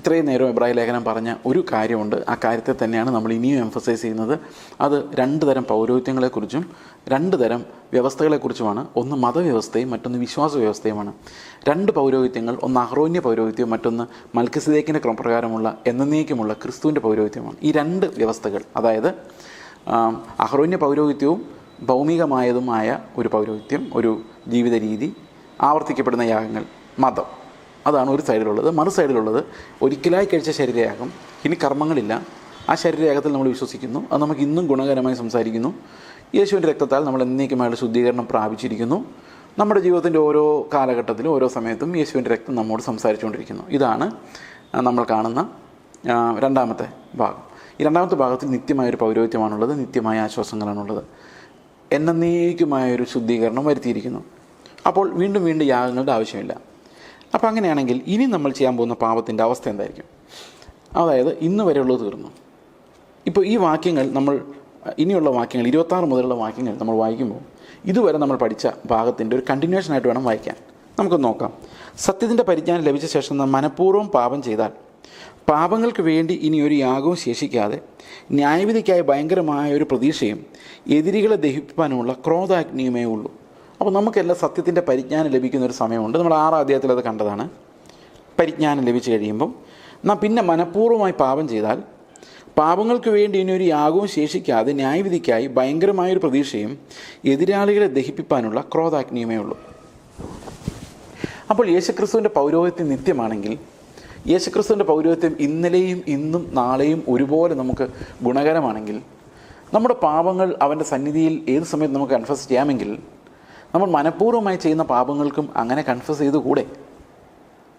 ഇത്രയും നേരം ഇബ്രാഹിം ലേഖനം പറഞ്ഞ ഒരു കാര്യമുണ്ട്. ആ കാര്യത്തെ തന്നെയാണ് നമ്മൾ ഇനിയും എംഫസൈസ് ചെയ്യുന്നത്. അത് രണ്ട് തരം പൗരോഹിത്യങ്ങളെക്കുറിച്ചും രണ്ട് തരം വ്യവസ്ഥകളെക്കുറിച്ചുമാണ്. ഒന്ന് മതവ്യവസ്ഥയും മറ്റൊന്ന് വിശ്വാസ വ്യവസ്ഥയുമാണ് രണ്ട് പൗരോഹിത്യങ്ങൾ ഒന്ന് അഹ്റോന്യ പൗരോഹിത്യം മറ്റൊന്ന് മൽക്കസിദേക്കിന്റെ ക്രമപ്രകാരമുള്ള എന്നേക്കുമുള്ള ക്രിസ്തുവിന്റെ പൗരോഹിത്യമാണ്. ഈ രണ്ട് വ്യവസ്ഥകൾ അതായത് അഹ്റോന്യ പൗരോഹിത്യവും ഭൗമികമായതുമായ ഒരു പൗരോഹിത്യം ഒരു ജീവിത രീതി ആവർത്തിക്കപ്പെടുന്ന യാഗങ്ങൾ മതം. അതാണ് ഒരു സൈഡിലുള്ളത്. മറു സൈഡിലുള്ളത് ഒരിക്കലായി കഴിച്ച ശരീരയാഗം. ഇനി കർമ്മങ്ങളില്ല. ആ ശരീരയാഗത്തിൽ നമ്മൾ വിശ്വസിക്കുന്നു. അത് നമുക്ക് ഇന്നും ഗുണകരമായി സംസാരിക്കുന്നു. യേശുവിന്റെ രക്തത്താൽ നമ്മൾ എന്നേക്കുമായിട്ട് ശുദ്ധീകരണം പ്രാപിച്ചിരിക്കുന്നു. നമ്മുടെ ജീവിതത്തിന്റെ ഓരോ കാലഘട്ടത്തിലും ഓരോ സമയത്തും യേശുവിന്റെ രക്തം നമ്മോട് സംസാരിച്ചുകൊണ്ടിരിക്കുന്നു. ഇതാണ് നമ്മൾ കാണുന്ന രണ്ടാമത്തെ ഭാഗം. ഈ രണ്ടാമത്തെ ഭാഗത്തിൽ നിത്യമായൊരു പൗരോഹിത്യമാണുള്ളത്. നിത്യമായ ആശ്വാസങ്ങളാണുള്ളത്. എന്നേക്കുമായൊരു ശുദ്ധീകരണം വരുത്തിയിരിക്കുന്നു. അപ്പോൾ വീണ്ടും വീണ്ടും യാഗങ്ങളുടെ ആവശ്യമില്ല. അപ്പോൾ അങ്ങനെയാണെങ്കിൽ ഇനി നമ്മൾ ചെയ്യാൻ പോകുന്ന പാപത്തിന്റെ അവസ്ഥ എന്തായിരിക്കും? അതായത് ഇന്ന് വരെയുള്ളത് തീർന്നു. ഇപ്പോൾ ഈ വാക്യങ്ങൾ നമ്മൾ ഇനിയുള്ള വാക്യങ്ങൾ ഇരുപത്താറ് മുതലുള്ള വാക്യങ്ങൾ നമ്മൾ വായിക്കുമ്പോൾ ഇതുവരെ നമ്മൾ പഠിച്ച ഭാഗത്തിന്റെ ഒരു കണ്ടിന്യൂഷൻ ആയിട്ട് വേണം വായിക്കാൻ. നമുക്ക് നോക്കാം. സത്യത്തിന്റെ പരിജ്ഞാനം ലഭിച്ച ശേഷം നാം മനഃപൂർവം പാപം ചെയ്താൽ പാപങ്ങൾക്ക് വേണ്ടി ഇനി ഒരു യാഗവും ശേഷിക്കാതെ ന്യായവിധിക്കായി ഭയങ്കരമായ ഒരു പ്രതീക്ഷയും എതിരികളെ ദഹിപ്പിക്കാനുമുള്ള ക്രോധാഗ്നിയുമേ ഉള്ളൂ. അപ്പോൾ നമുക്കെല്ലാം സത്യത്തിന്റെ പരിജ്ഞാനം ലഭിക്കുന്ന ഒരു സമയമുണ്ട്. നമ്മൾ ആറാം അധ്യായത്തിൽ അത് കണ്ടതാണ്. പരിജ്ഞാനം ലഭിച്ചു കഴിയുമ്പം നാം പിന്നെ മനഃപൂർവമായി പാപം ചെയ്താൽ പാപങ്ങൾക്ക് വേണ്ടി ഇനി ഒരു യാഗവും ശേഷിക്കാതെ ന്യായവിധിക്കായി ഭയങ്കരമായൊരു പ്രതീക്ഷയും എതിരാളികളെ ദഹിപ്പിക്കാനുള്ള ക്രോധാഗ്നിയുമേ ഉള്ളൂ. അപ്പോൾ യേശുക്രിസ്തുവിന്റെ പൗരോഹിത്യം നിത്യമാണെങ്കിൽ യേശുക്രിസ്തുവിന്റെ പൗരോഹിത്യം ഇന്നലെയും ഇന്നും നാളെയും ഒരുപോലെ നമുക്ക് ഗുണകരമാണെങ്കിൽ നമ്മുടെ പാപങ്ങൾ അവന്റെ സന്നിധിയിൽ ഏത് സമയത്ത് നമുക്ക് കൺഫസ് ചെയ്യാമെങ്കിൽ നമ്മൾ മനഃപൂർവമായി ചെയ്യുന്ന പാപങ്ങൾക്കും അങ്ങനെ കൺഫസ് ചെയ്ത് കൂടെ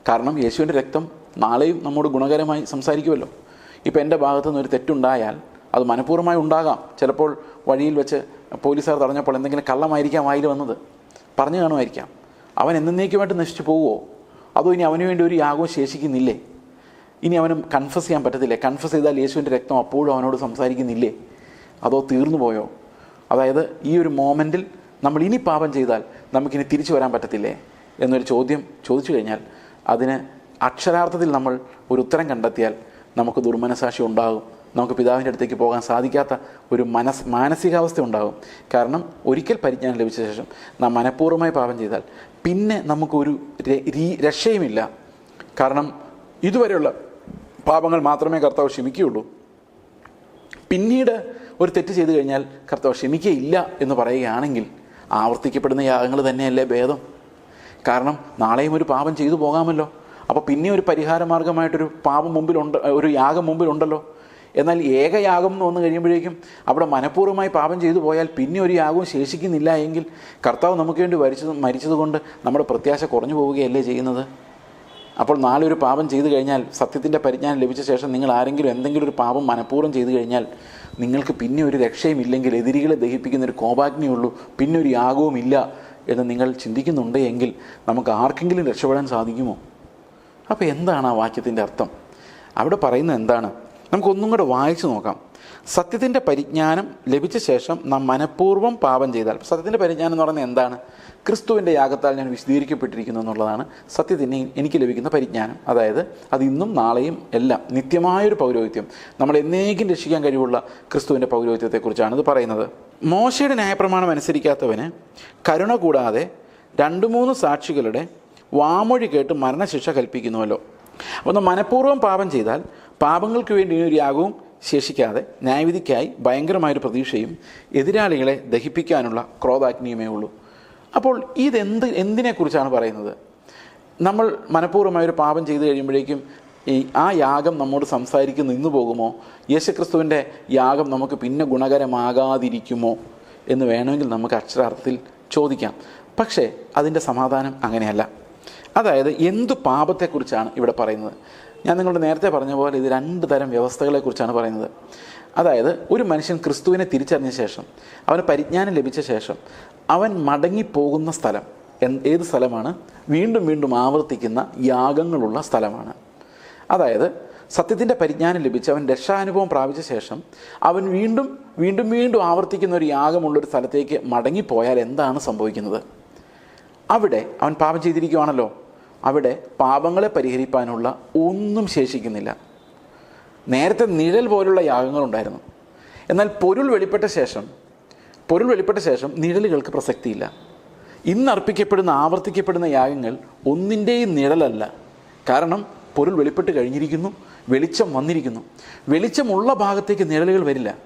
കാരണം യേശുവിന്റെ രക്തം നാളെയും നമ്മോട് ഗുണകരമായി സംസാരിക്കുമല്ലോ. ഇപ്പോൾ എന്റെ ഭാഗത്തു നിന്ന് ഒരു തെറ്റുണ്ടായാൽ അത് മനഃപൂർവമായി ഉണ്ടാകാം. ചിലപ്പോൾ വഴിയിൽ വെച്ച് പോലീസുകാർ തടഞ്ഞപ്പോൾ എന്തെങ്കിലും കള്ളമായിരിക്കാം വായിൽ വന്നത്. പറഞ്ഞു കാണുമായിരിക്കാം. അവൻ എന്നേക്കുമായിട്ട് നശിച്ചു പോവുമോ അതോ ഇനി അവന് വേണ്ടി ഒരു യാഗവും ശേഷിക്കുന്നില്ലേ? ഇനി അവനും കൺഫസ് ചെയ്യാൻ പറ്റത്തില്ലേ? കൺഫസ് ചെയ്താൽ യേശുവിന്റെ രക്തം അപ്പോഴും അവനോട് സംസാരിക്കുന്നില്ലേ? അതോ തീർന്നു പോയോ? അതായത് ഈ ഒരു മോമെന്റിൽ നമ്മൾ ഇനി പാപം ചെയ്താൽ നമുക്കിനി തിരിച്ചു വരാൻ പറ്റത്തില്ലേ? എന്നൊരു ചോദ്യം ചോദിച്ചു കഴിഞ്ഞാൽ അതിന് അക്ഷരാർത്ഥത്തിൽ നമ്മൾ ഒരു ഉത്തരം കണ്ടെത്തിയാൽ നമുക്ക് ദുർമനസാക്ഷി ഉണ്ടാകും. നമുക്ക് പിതാവിന്റെ അടുത്തേക്ക് പോകാൻ സാധിക്കാത്ത ഒരു മനസ് മാനസികാവസ്ഥ ഉണ്ടാകും. കാരണം ഒരിക്കൽ പരിജ്ഞാനം ലഭിച്ച ശേഷം നാം മനഃപൂർവമായി പാപം ചെയ്താൽ പിന്നെ നമുക്കൊരു രക്ഷയുമില്ല. കാരണം ഇതുവരെയുള്ള പാപങ്ങൾ മാത്രമേ കർത്താവ് ക്ഷമിക്കുകയുള്ളൂ. പിന്നീട് ഒരു തെറ്റ് ചെയ്തു കഴിഞ്ഞാൽ കർത്താവ് ക്ഷമിക്കുകയില്ല എന്ന് പറയുകയാണെങ്കിൽ ആവർത്തിക്കപ്പെടുന്ന യാഗങ്ങൾ തന്നെയല്ലേ ഭേദം? കാരണം നാളെയും ഒരു പാപം ചെയ്തു പോകാമല്ലോ. അപ്പോൾ പിന്നെ ഒരു പരിഹാര മാർഗമായിട്ടൊരു പാപം മുമ്പിലുണ്ട് ഒരു യാഗം മുമ്പിലുണ്ടല്ലോ എന്നാൽ ഏകയാഗം എന്ന് വന്നു കഴിയുമ്പോഴേക്കും അവിടെ മനഃപൂർവമായി പാപം ചെയ്തു പോയാൽ പിന്നെ ഒരു യാഗവും ശേഷിക്കുന്നില്ല എങ്കിൽ കർത്താവ് നമുക്ക് വേണ്ടി വരിച്ചത് മരിച്ചതുകൊണ്ട് നമ്മുടെ പ്രത്യാശ കുറഞ്ഞു പോവുകയല്ലേ ചെയ്യുന്നത്? അപ്പോൾ നാളെ ഒരു പാപം ചെയ്തു കഴിഞ്ഞാൽ സത്യത്തിന്റെ പരിജ്ഞാനം ലഭിച്ച ശേഷം നിങ്ങൾ ആരെങ്കിലും എന്തെങ്കിലും ഒരു പാപം മനഃപൂർവം ചെയ്തു കഴിഞ്ഞാൽ നിങ്ങൾക്ക് പിന്നെ ഒരു രക്ഷയും ഇല്ലെങ്കിൽ എതിരികളെ ദഹിപ്പിക്കുന്ന ഒരു കോപാഗ്നിയുള്ളൂ പിന്നെ ഒരു യാഗവും ഇല്ല എന്ന് നിങ്ങൾ ചിന്തിക്കുന്നുണ്ട് എങ്കിൽ നമുക്ക് ആർക്കെങ്കിലും രക്ഷപ്പെടാൻ സാധിക്കുമോ? അപ്പോൾ എന്താണ് ആ വാക്യത്തിന്റെ അർത്ഥം? അവിടെ പറയുന്നത് എന്താണ്? നമുക്കൊന്നും കൂടെ വായിച്ചു നോക്കാം. സത്യത്തിന്റെ പരിജ്ഞാനം ലഭിച്ച ശേഷം നാം മനഃപൂർവം പാപം ചെയ്താൽ. സത്യത്തിന്റെ പരിജ്ഞാനം എന്ന് പറയുന്നത് എന്താണ്? ക്രിസ്തുവിന്റെ യാഗത്താൽ ഞാൻ വിശദീകരിക്കപ്പെട്ടിരിക്കുന്നു എന്നുള്ളതാണ് സത്യത്തിന് എനിക്ക് ലഭിക്കുന്ന പരിജ്ഞാനം. അതായത് അത് ഇന്നും നാളെയും എല്ലാം നിത്യമായൊരു പൗരോഹിത്യം. നമ്മൾ എന്നേക്കും രക്ഷിക്കാൻ കഴിവുള്ള ക്രിസ്തുവിന്റെ പൗരോഹിത്യത്തെക്കുറിച്ചാണ് ഇത് പറയുന്നത്. മോശയുടെ ന്യായപ്രമാണം അനുസരിക്കാത്തവന് കരുണ കൂടാതെ രണ്ട് മൂന്ന് സാക്ഷികളുടെ വാമൊഴി കേട്ട് മരണശിക്ഷ കൽപ്പിക്കുന്നുവല്ലോ. അപ്പോൾ മനഃപൂർവം പാപം ചെയ്താൽ പാപങ്ങൾക്ക് വേണ്ടി ഒരു യാഗവും ശേഷിക്കാതെ ന്യായവിധിക്കായി ഭയങ്കരമായൊരു പ്രതീക്ഷയും എതിരാളികളെ ദഹിപ്പിക്കാനുള്ള ക്രോധാഗ്നിയുമേ ഉള്ളൂ. അപ്പോൾ ഇതെന്ത് എന്തിനെക്കുറിച്ചാണ് പറയുന്നത്? നമ്മൾ മനഃപൂർവമായൊരു പാപം ചെയ്തു കഴിയുമ്പോഴേക്കും ഈ ആ യാഗം നമ്മോട് സംസാരിക്കുന്ന നിന്നു പോകുമോ? യേശുക്രിസ്തുവിന്റെ യാഗം നമുക്ക് പിന്നെ ഗുണകരമാകാതിരിക്കുമോ എന്ന് വേണമെങ്കിൽ നമുക്ക് അക്ഷരാർത്ഥത്തിൽ ചോദിക്കാം. പക്ഷേ അതിന്റെ സമാധാനം അങ്ങനെയല്ല. അതായത് എന്ത് പാപത്തെക്കുറിച്ചാണ് ഇവിടെ പറയുന്നത്? ഞാൻ നിങ്ങളോട് നേരത്തെ പറഞ്ഞ പോലെ ഇത് രണ്ട് തരം വ്യവസ്ഥകളെക്കുറിച്ചാണ് പറയുന്നത്. അതായത് ഒരു മനുഷ്യൻ ക്രിസ്തുവിനെ തിരിച്ചറിഞ്ഞ ശേഷം അവന് പരിജ്ഞാനം ലഭിച്ച ശേഷം അവൻ മടങ്ങിപ്പോകുന്ന സ്ഥലം ഏത് സ്ഥലമാണ്? വീണ്ടും വീണ്ടും ആവർത്തിക്കുന്ന യാഗങ്ങളുള്ള സ്ഥലമാണ്. അതായത് സത്യത്തിന്റെ പരിജ്ഞാനം ലഭിച്ച് അവൻ രക്ഷാനുഭവം പ്രാപിച്ച ശേഷം അവൻ വീണ്ടും വീണ്ടും വീണ്ടും ആവർത്തിക്കുന്ന ഒരു യാഗമുള്ളൊരു സ്ഥലത്തേക്ക് മടങ്ങിപ്പോയാൽ എന്താണ് സംഭവിക്കുന്നത്? അവിടെ അവൻ പാപം ചെയ്തിരിക്കുവാണല്ലോ. അവിടെ പാപങ്ങളെ പരിഹരിപ്പാനുള്ള ഒന്നും ശേഷിക്കുന്നില്ല. നേരത്തെ നിഴൽ പോലുള്ള യാഗങ്ങളുണ്ടായിരുന്നു. എന്നാൽ പൊരുൾ വെളിപ്പെട്ട ശേഷം പൊരുൾ വെളിപ്പെട്ട ശേഷം നിഴലുകൾക്ക് പ്രസക്തിയില്ല. ഇന്ന് അർപ്പിക്കപ്പെടുന്ന ആവർത്തിക്കപ്പെടുന്ന യാഗങ്ങൾ ഒന്നിന്റെയും നിഴലല്ല. കാരണം പൊരുൾ വെളിപ്പെട്ട് കഴിഞ്ഞിരിക്കുന്നു വെളിച്ചം വന്നിരിക്കുന്നു. വെളിച്ചമുള്ള ഭാഗത്തേക്ക് നിഴലുകൾ വരില്ല.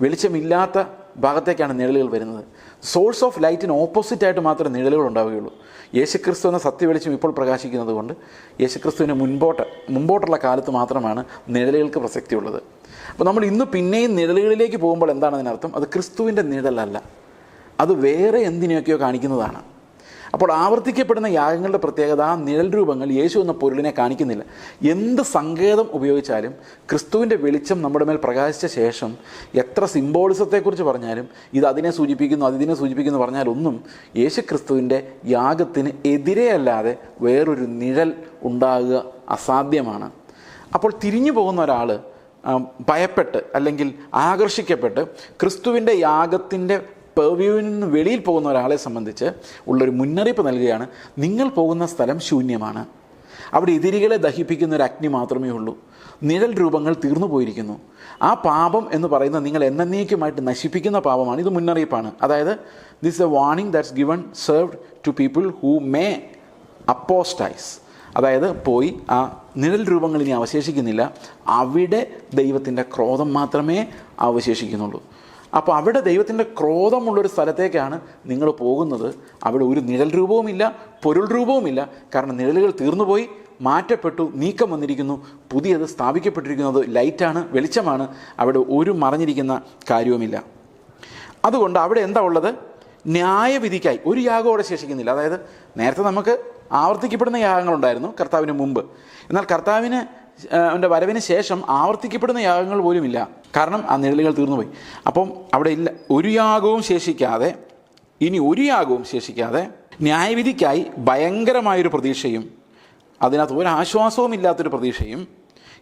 വെളിച്ചമില്ലാത്ത ഭാഗത്തേക്കാണ് നിഴലുകൾ വരുന്നത്. സോഴ്സ് ഓഫ് ലൈറ്റിന് ഓപ്പോസിറ്റായിട്ട് മാത്രമേ നിഴലുകൾ ഉണ്ടാവുകയുള്ളൂ. യേശുക്രിസ്തു എന്ന സത്യ സത്യവെളിച്ചം ഇപ്പോൾ പ്രകാശിക്കുന്നത് കൊണ്ട് യേശുക്രിസ്തുവിന് മുൻപോട്ട് മുമ്പോട്ടുള്ള കാലത്ത് മാത്രമാണ് നിഴലുകൾക്ക് പ്രസക്തിയുള്ളത്. അപ്പോൾ നമ്മൾ ഇന്ന് പിന്നെയും നിഴലുകളിലേക്ക് പോകുമ്പോൾ എന്താണ് അതിനർത്ഥം? അത് ക്രിസ്തുവിന്റെ നിഴലല്ല. അത് വേറെ എന്തിനെയൊക്കെയോ കാണിക്കുന്നതാണ്. അപ്പോൾ ആവർത്തിക്കപ്പെടുന്ന യാഗങ്ങളുടെ പ്രത്യേകത ആ നിഴൽ രൂപങ്ങൾ യേശു എന്ന പൊരുളിനെ കാണിക്കുന്നില്ല. എന്ത് സങ്കേതം ഉപയോഗിച്ചാലും ക്രിസ്തുവിന്റെ വെളിച്ചം നമ്മുടെ മേൽ പ്രകാശിച്ച ശേഷം എത്ര സിംബോളിസത്തെക്കുറിച്ച് പറഞ്ഞാലും ഇത് അതിനെ സൂചിപ്പിക്കുന്നു അതിനെ സൂചിപ്പിക്കുന്നു പറഞ്ഞാലൊന്നും യേശു ക്രിസ്തുവിന്റെ യാഗത്തിന് എതിരെയല്ലാതെ വേറൊരു നിഴൽ ഉണ്ടാകുക അസാധ്യമാണ്. അപ്പോൾ തിരിഞ്ഞു പോകുന്ന ഒരാൾ ഭയപ്പെട്ട് അല്ലെങ്കിൽ ആകർഷിക്കപ്പെട്ട് ക്രിസ്തുവിന്റെ യാഗത്തിന്റെ പെർവ്യൂവിൽ നിന്ന് വെളിയിൽ പോകുന്ന ഒരാളെ സംബന്ധിച്ച് ഉള്ളൊരു മുന്നറിയിപ്പ് നൽകുകയാണ് നിങ്ങൾ പോകുന്ന സ്ഥലം ശൂന്യമാണ്. അവിടെ എതിരികളെ ദഹിപ്പിക്കുന്ന ഒരു അഗ്നി മാത്രമേ ഉള്ളൂ. നിഴൽ രൂപങ്ങൾ തീർന്നു പോയിരിക്കുന്നു. ആ പാപം എന്ന് പറയുന്നത് നിങ്ങൾ എന്നേക്കുമായിട്ട് നശിപ്പിക്കുന്ന പാപമാണ്. ഇത് മുന്നറിയിപ്പാണ്. അതായത് this a warning that's given served to people who may apostatize അതായത് പോയി ആ നിഴൽ രൂപങ്ങൾ ഇനി അവശേഷിക്കുന്നില്ല. അവിടെ ദൈവത്തിന്റെ ക്രോധം മാത്രമേ അവശേഷിക്കുന്നുള്ളൂ. അപ്പോൾ അവിടെ ദൈവത്തിന്റെ ക്രോധമുള്ളൊരു സ്ഥലത്തേക്കാണ് നിങ്ങൾ പോകുന്നത്. അവിടെ ഒരു നിഴൽ രൂപവുമില്ല പൊരുൾ രൂപവുമില്ല. കാരണം നിഴലുകൾ തീർന്നുപോയി മാറ്റപ്പെട്ടു നീക്കം വന്നിരിക്കുന്നു. പുതിയത് സ്ഥാപിക്കപ്പെട്ടിരിക്കുന്നത് ലൈറ്റാണ് വെളിച്ചമാണ്. അവിടെ ഒരു മറഞ്ഞിരിക്കുന്ന കാര്യവുമില്ല. അതുകൊണ്ട് അവിടെ എന്താ ഉള്ളത്? ന്യായവിധിക്കായി ഒരു യാഗം അവിടെ ശേഷിക്കുന്നില്ല. അതായത് നേരത്തെ നമുക്ക് ആവർത്തിക്കപ്പെടുന്ന യാഗങ്ങളുണ്ടായിരുന്നു കർത്താവിന് മുമ്പ്. എന്നാൽ കർത്താവിന് അവന്റെ വരവിന് ശേഷം ആവർത്തിക്കപ്പെടുന്ന യാഗങ്ങൾ പോലുമില്ല. കാരണം ആ നിഴലുകൾ തീർന്നുപോയി. അപ്പം അവിടെ ഇല്ല ഒരു യാഗവും ശേഷിക്കാതെ ഇനി ഒരു യാഗവും ശേഷിക്കാതെ ന്യായവിധിക്കായി ഭയങ്കരമായൊരു പ്രതീക്ഷയും അതിനകത്ത് ഒരു ആശ്വാസവും ഇല്ലാത്തൊരു പ്രതീക്ഷയും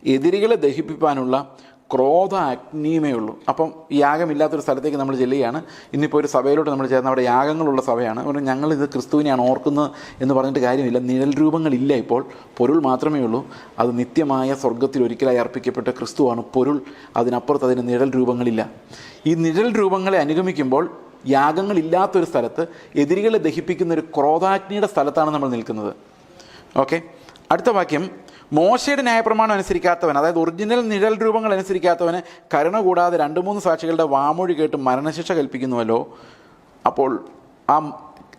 എതിരികളെ ദഹിപ്പിക്കാനുള്ള ക്രോധ അഗ്നിയുമേ ഉള്ളൂ അപ്പം യാഗമില്ലാത്തൊരു സ്ഥലത്തേക്ക് നമ്മൾ ചെല്ലുകയാണ്. ഇന്നിപ്പോൾ ഒരു സഭയിലോട്ട് നമ്മൾ ചേർന്ന് അവിടെ യാഗങ്ങളുള്ള സഭയാണ്. അതുകൊണ്ട് ഞങ്ങളിത് ക്രിസ്തുവിനെയാണ് ഓർക്കുന്നത് എന്ന് പറഞ്ഞിട്ട് കാര്യമില്ല. നിഴൽ രൂപങ്ങളില്ല ഇപ്പോൾ. പൊരുൾ മാത്രമേ ഉള്ളൂ. അത് നിത്യമായ സ്വർഗത്തിൽ ഒരിക്കലായി അർപ്പിക്കപ്പെട്ട ക്രിസ്തുവാണ് പൊരുൾ. അതിനപ്പുറത്ത് അതിന് നിഴൽ രൂപങ്ങളില്ല. ഈ നിഴൽ രൂപങ്ങളെ അനുഗമിക്കുമ്പോൾ യാഗങ്ങളില്ലാത്തൊരു സ്ഥലത്ത് എതിരികളെ ദഹിപ്പിക്കുന്ന ഒരു ക്രോധാഗ്നിയുടെ സ്ഥലത്താണ് നമ്മൾ നിൽക്കുന്നത്. ഓക്കെ? അടുത്ത വാക്യം. മോശയുടെ ന്യായപ്രമാണം അനുസരിക്കാത്തവൻ അതായത് ഒറിജിനൽ നിഴൽ രൂപങ്ങൾ അനുസരിക്കാത്തവന് കരുണ കൂടാതെ രണ്ട് മൂന്ന് സാക്ഷികളുടെ വാമൊഴി കേട്ട് മരണശിക്ഷ കൽപ്പിക്കുന്നുവല്ലോ. അപ്പോൾ ആ